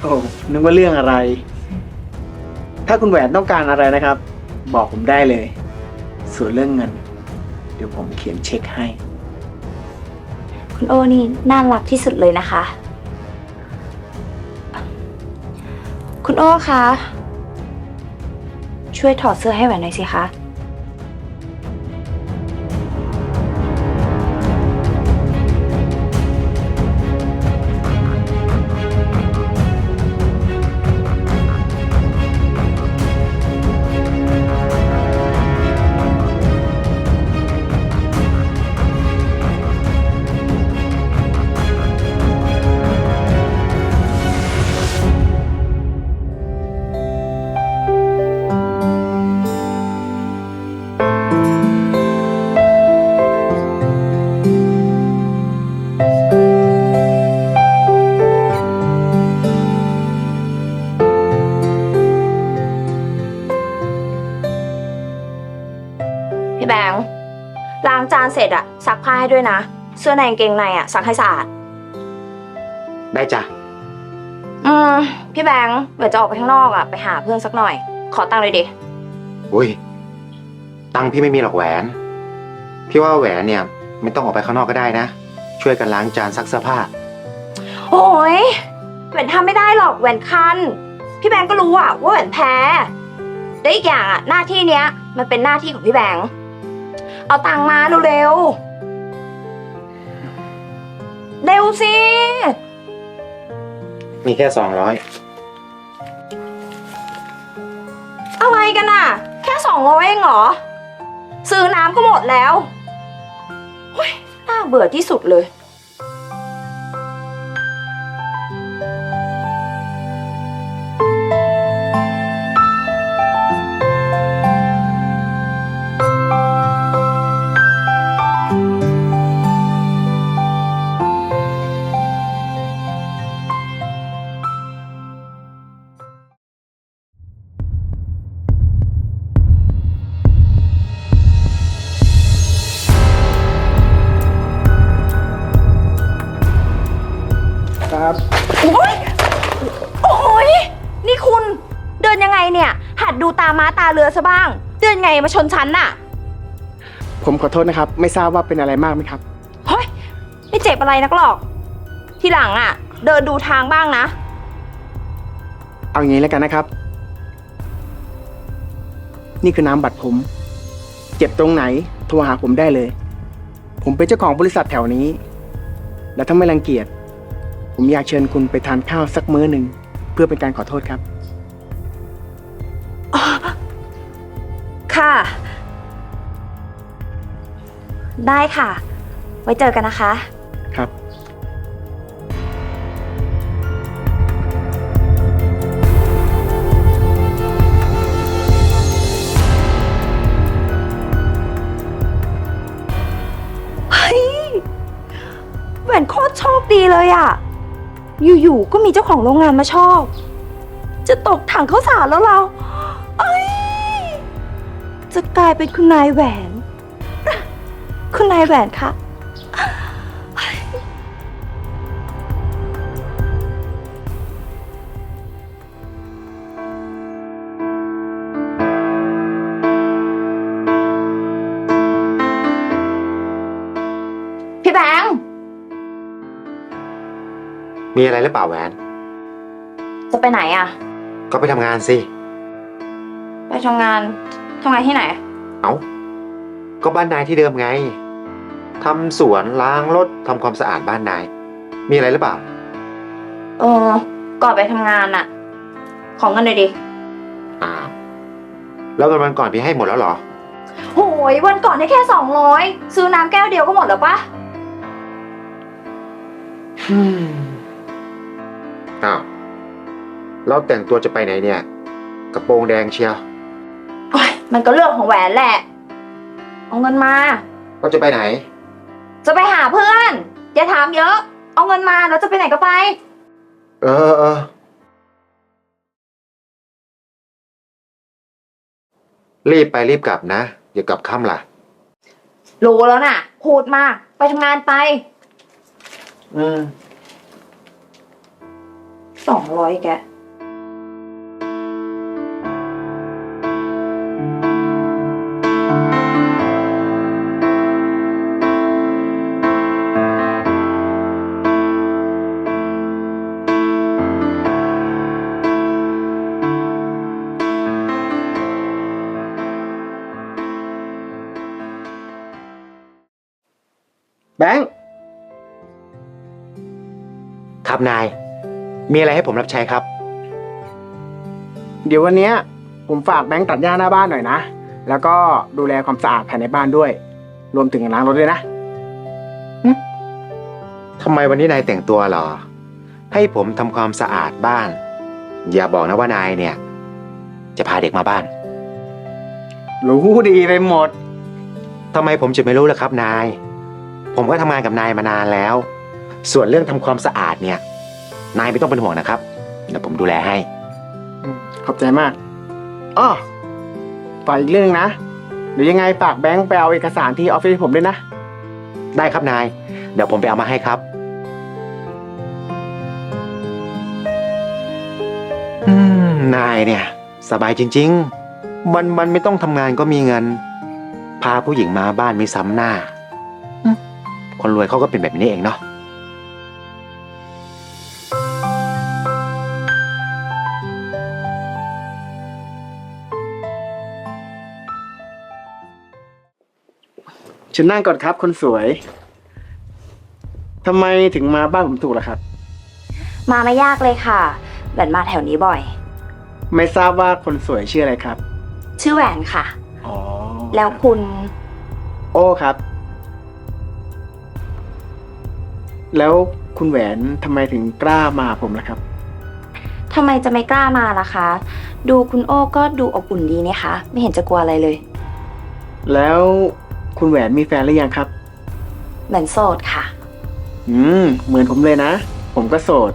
โอ้นึกว่าเรื่องอะไร ถ้าคุณแหวนต้องการอะไรนะครับ บอกผมได้เลย ส่วนเรื่องเงิน เดี๋ยวผมเขียนเช็คให้ คุณโอนี่น่ารักที่สุดเลยนะคะ คุณโอ้คะ ช่วยถอดเสื้อให้แหวนหน่อยสิคะ เสร็จอะซักผ้าให้ด้วยนะ เสื้อในกางเกงในอะซักให้สะอาด ได้จ้ะ อืม พี่แบงค์เดี๋ยวจะออกไปข้างนอกอะไปหาเพื่อนสักหน่อย ขอตังค์เลยดิ อุ้ย ตังค์พี่ไม่มีหรอกแหวน พี่ว่าแหวนเนี่ยไม่ต้องออกไปข้างนอกก็ได้นะ ช่วยกันล้างจานซักเสื้อผ้า โอ้ยแหวนทำไม่ได้หรอกแหวนคัน พี่แบงค์ก็รู้อะว่าแหวนแพ้และอีกอย่างอะหน้าที่เนี้ย มันเป็นหน้าที่ของพี่แบงค์ เอาตังค์มาเร็วๆ เร็วสิ มีแค่สองร้อยอะไรกันอะแค่สองร้อยเองเหรอ ซื้อน้ำก็หมดแล้วเฮ้ยน่าเบื่อที่สุดเลย ครับ โอ้ยโอ้ยนี่คุณ เดินยังไงเนี่ย หัดดูตาม้าตาเรือซะบ้าง เดินไงมาชนฉันน่ะ ผมขอโทษนะครับ ไม่ทราบว่าเป็นอะไรมากไหมครับ เฮ้ย ไม่เจ็บอะไรนักหรอก ทีหลังอะ เดินดูทางบ้างนะ เอาอย่างนี้แล้วกันนะครับ นี่คือน้ำบัตรผม เจ็บตรงไหนโทรหาผมได้เลย ผมเป็นเจ้าของบริษัทแถวนี้ และถ้าไม่รังเกียจ ผมอยากเชิญคุณไปทานข้าวสักมื้อหนึ่ง เพื่อเป็นการขอโทษครับ ค่ะ ได้ค่ะ ไว้เจอกันนะคะ ครับ เฮ้ยแหวนโคตรโชคดีเลยอะ อยู่ๆ ก็มีเจ้าของโรงงานมาชอบ จะตกถังข้าวสารแล้วเราเอ้ยจะกลายเป็นคุณนายแหวน คุณนายแหวนคะ พี่แบงค์ มีอะไรหรือเปล่าแหวน จะไปไหนอะก็ไปทำงานสิ ไปทำงานทำงานที่ไหน เอาก็บ้านนายที่เดิมไง ทำสวนล้างรถทำความสะอาดบ้านนาย มีอะไรหรือเปล่า เออ ก่อนไปทำงานอะของเงินเลยดิ อ้าว แล้วเงินวันก่อนพี่ให้หมดแล้วเหรอ โหยวันก่อนให้แค่สองร้อยซื้อน้ำแก้วเดียวก็หมดแล้วปะ อ้าวเราแต่งตัวจะไปไหนเนี่ย กระโปรงแดงเชียวโอ้ยมันก็เรื่องของแหวนแหละ เอาเงินมา เราจะไปไหน จะไปหาเพื่อน อย่าถามเยอะ เอาเงินมาแล้วจะไปไหนก็ไป เออเออรีบไปรีบกลับนะ อย่ากลับค่ำล่ะ รู้แล้วน่ะ พูดมาก ไปทำงานไป อืม สองร้อยแกแบงค์ครับนาย มีอะไรให้ผมรับใช้ครับ เดี๋ยววันเนี้ยผมฝากแบงค์ตัดหญ้าหน้าบ้านหน่อยนะ แล้วก็ดูแลความสะอาดภายในบ้านด้วย รวมถึงล้างรถด้วยนะ ทำไมวันนี้นายแต่งตัวเหรอ ให้ผมทำความสะอาดบ้าน อย่าบอกนะว่านายเนี่ย จะพาเด็กมาบ้าน รู้ดีไปหมด ทำไมผมจะไม่รู้ล่ะครับนาย ผมก็ทำงานกับนายมานานแล้ว ส่วนเรื่องทำความสะอาดเนี่ย นายไม่ต้องเป็นห่วงนะครับเดี๋ยวผมดูแลให้อืมขอบใจมากอ้อฝากอีกเรื่องนะเดี๋ยวยังไงฝากแบงค์ไปเอาเอกสารที่ออฟฟิศให้ผมด้วยนะ ได้ครับนาย เดี๋ยวผมไปเอามาให้ครับ อืมนายเนี่ย สบายจริง ๆ มันมันไม่ต้องทำงานก็มีเงิน พาผู้หญิงมาบ้านมีซ้ำหน้าอืมคนรวยเขาก็เป็นแบบนี้เองเนาะ เชิญนั่งก่อนครับ คนสวยทำไมถึงมาบ้านผมถูกล่ะครับ มาไม่ยากเลยค่ะแหวนมาแถวนี้บ่อย ไม่ทราบว่าคนสวยชื่ออะไรครับ ชื่อแหวนค่ะ อ๋อแล้วคุณ โอ้ครับ แล้วคุณแหวนทำไมถึงกล้ามาหาผมล่ะครับ ทำไมจะไม่กล้ามาล่ะคะ ดูคุณโอ้ก็ดูอบอุ่นดีนี่คะ ไม่เห็นจะกลัวอะไรเลย แล้ว คุณแหวนมีแฟนหรือยังครับ เหมือนโสดค่ะ อืม เหมือนผมเลยนะ ผมก็โสด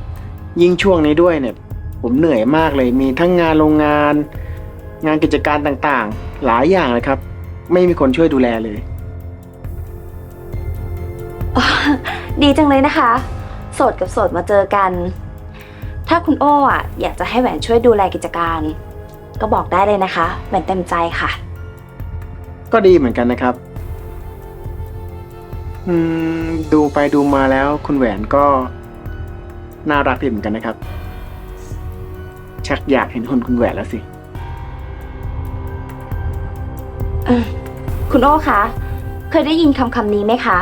ยิ่งช่วงนี้ด้วยเนี่ย ผมเหนื่อยมากเลย มีทั้งงานโรงงาน งานกิจการต่างๆ หลายอย่างเลยครับ ไม่มีคนช่วยดูแลเลย ดีจังเลยนะคะ โสดกับโสดมาเจอกัน ถ้าคุณโอ้อะอยากจะให้แหวนช่วยดูแลกิจการ ก็บอกได้เลยนะคะแหวนเต็มใจค่ะ ก็ดีเหมือนกันนะครับ อืมดูไปดูมาแล้วคุณแหวนก็น่ารักดีเหมือนกันนะครับ ชักอยากเห็นคนคุณแหวนแล้วสิคุณโอ้คะ เคยได้ยินคำคำนี้ไหมคะ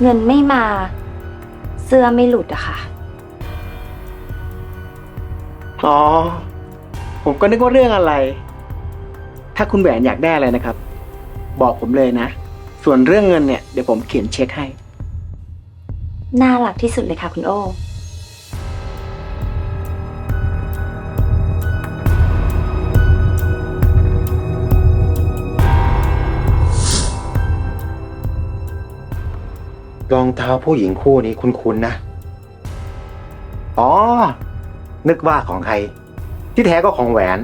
เงินไม่มา เสื้อไม่หลุดอะค่ะ อ๋อ ผมก็นึกว่าเรื่องอะไร ถ้าคุณแหวนอยากได้อะไรนะครับ บอกผมเลยนะ ส่วนเรื่องเงินเนี่ยเดี๋ยวผมเขียนเช็คให้ น่ารักที่สุดเลยค่ะคุณโอ้ รองเท้าผู้หญิงคู่นี้คุ้นๆนะ อ๋อ นึกว่าของใคร ที่แท้ก็ของแหวน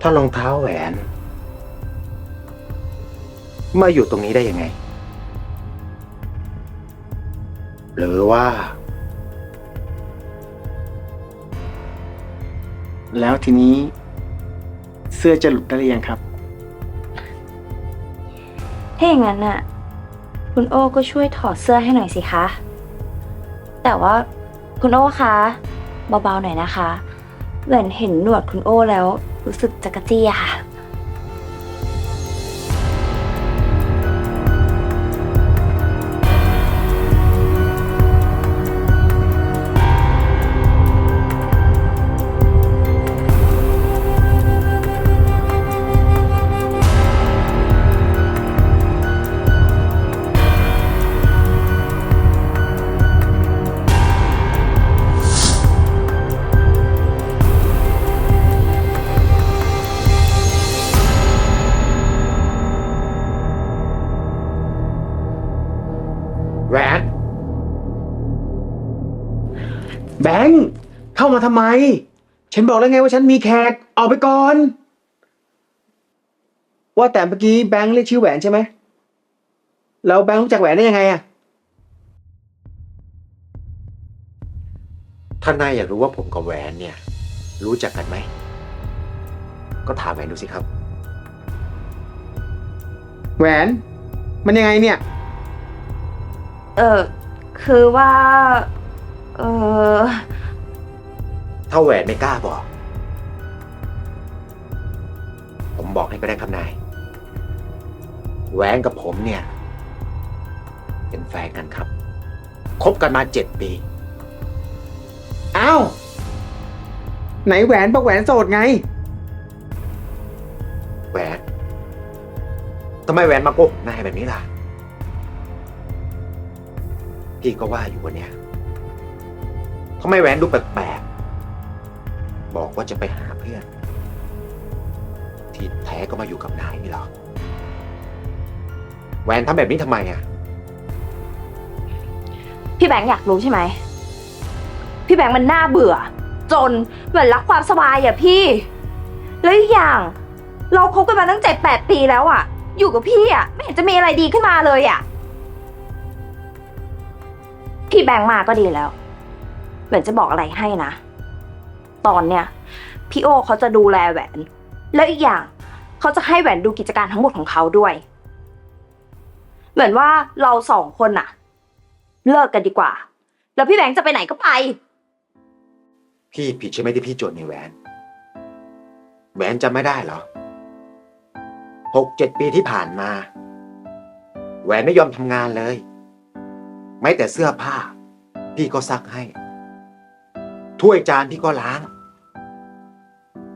ถ้ารองเท้าแหวน มาอยู่ตรงนี้ได้ยังไง หรือว่า แล้วทีนี้ เสื้อจะหลุดได้หรือยังครับ ถ้าอย่างนั้นน่ะ คุณโอ้ก็ช่วยถอดเสื้อให้หน่อยสิคะ แต่ว่าคุณโอ้คะเบาๆหน่อยนะคะเหมือนเห็นหนวดคุณโอ้แล้ว รู้สึกจักรจี้อะค่ะาทำไม ฉันบอกแล้วไงว่าฉันมีแขก ออกไปก่อน ว่าแต่เมื่อกี้แบงค์เรียกชื่อแหวนใช่ไหม แล้วแบงค์รู้จักแหวนได้ยังไงอะท่านนายอยากรู้ว่าผมกับแหวนเนี่ย รู้จักกันไหม ก็ถามแหวนดูสิครับ แหวน มันยังไงเนี่ย เออคือว่า เออ ถ้าแหวนไม่กล้าบอก ผมบอกให้ก็ได้ครับนาย แหวนกับผมเนี่ย เป็นแฟนกันครับ คบกันมาเจ็ดปีอ้าวไหนแหวนบอกแหวนโสดไง แหวนทำไมแหวนมาโกหกนายแบบนี้ล่ะ พี่ก็ว่าอยู่วันเนี้ยทำไมแหวนดูแปลกๆ บอกว่าจะไปหาเพื่อน ที่แท้ก็มาอยู่กับนายนี่หรอแหวนทำแบบนี้ทำไมอะ พี่แบงค์อยากรู้ใช่ไหม พี่แบงค์มันน่าเบื่อ จนเหมือนรักความสบายอะพี่ แล้วอีกอย่าง เราคบกันมาตั้งเจ็ดแปดปีแล้วอะอยู่กับพี่อะไม่เห็นจะมีอะไรดีขึ้นมาเลยอะพี่แบงค์มาก็ดีแล้ว เหมือนจะบอกอะไรให้นะ ตอนเนี้ยพี่โอเขาจะดูแลแหวน แล้วอีกอย่างเขาจะให้แหวนดูกิจการทั้งหมดของเขาด้วย เหมือนว่าเราสองคนอะเลิกกันดีกว่า แล้วพี่แบงค์จะไปไหนก็ไป พี่ผิดใช่ไหมที่พี่จดในแหวน แหวนจำไม่ได้เหรอหกเจ็ดปีที่ผ่านมา แหวนไม่ยอมทำงานเลย ไม่แต่เสื้อผ้า พี่ก็ซักให้ ถ้วยจานพี่ก็ล้าง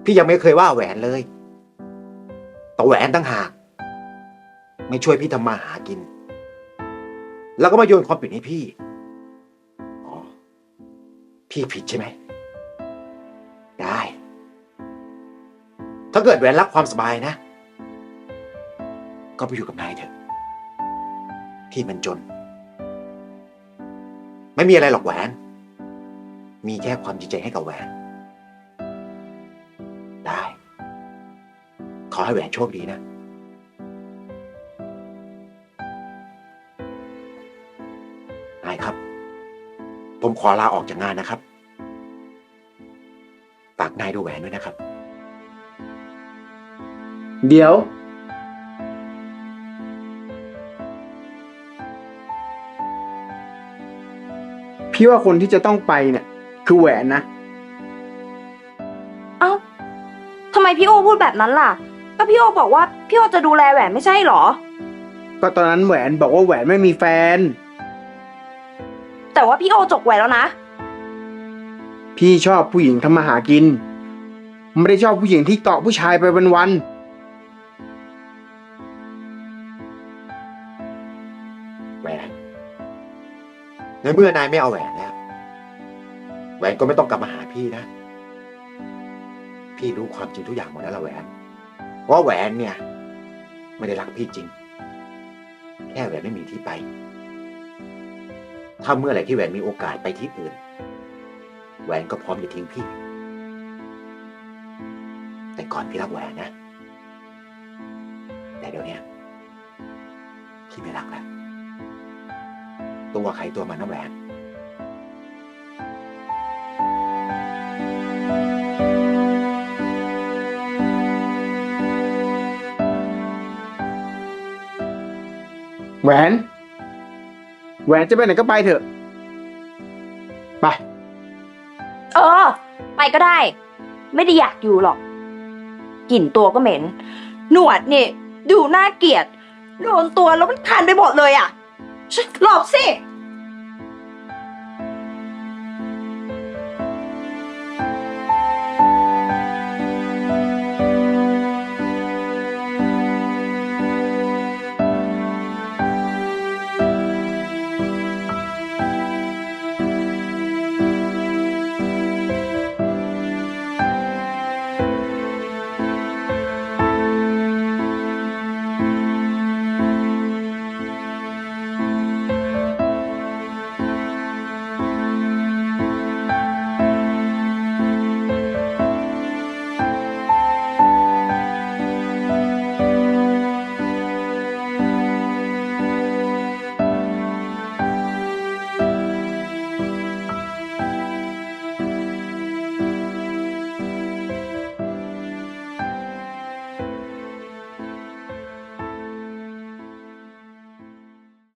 พี่ยังไม่เคยว่าแหวนเลย แต่แหวนตั้งหาก ไม่ช่วยพี่ทำมาหากิน แล้วก็มาโยนความผิดให้พี่ อ๋อ พี่ผิดใช่ไหม ได้ ถ้าเกิดแหวนรักความสบายนะ ก็ไปอยู่กับนายเถอะ พี่มันจน ไม่มีอะไรหรอกแหวน มีแค่ความจริงใจให้กับแหวน ขอให้แหวนโชคดีนะ นายครับ ผมขอลาออกจากงานนะครับฝากนายดูแหวนด้วยนะครับ เดี๋ยว พี่ว่าคนที่จะต้องไปเนี่ย คือแหวนนะ เอ้าทำไมพี่โอพูดแบบนั้นล่ะ ก็พี่โอบอกว่าพี่โอจะดูแลแหวนไม่ใช่เหรอ ก็ตอนนั้นแหวนบอกว่าแหวนไม่มีแฟน แต่ว่าพี่โอจกแหวนแล้วนะ พี่ชอบผู้หญิงทำมาหากิน ไม่ได้ชอบผู้หญิงที่เกาะผู้ชายไปวันแหวนในเมื่อนายไม่เอาแหวนแล้ว แหวนก็ไม่ต้องกลับมาหาพี่นะ พี่รู้ความจริงทุกอย่างหมดแล้วละแหวน ว่าแหวนเนี่ย ไม่ได้รักพี่จริง แค่แหวนไม่มีที่ไป ถ้าเมื่อไหร่ที่แหวนมีโอกาสไปที่อื่น แหวนก็พร้อมจะทิ้งพี่ แต่ก่อนพี่รักแหวนนะ แต่เดี๋ยวนี้พี่ไม่รักแล้วตัวใครตัวมันนะแหวน แหวน แหวนจะไปไหนก็ไปเถอะ ไป เออ ไปก็ได้ ไม่ได้อยากอยู่หรอก กลิ่นตัวก็เหม็น หนวดนี่ ดูน่าเกลียด โดนตัวแล้วมันคันไปหมดเลยอะ หลบสิ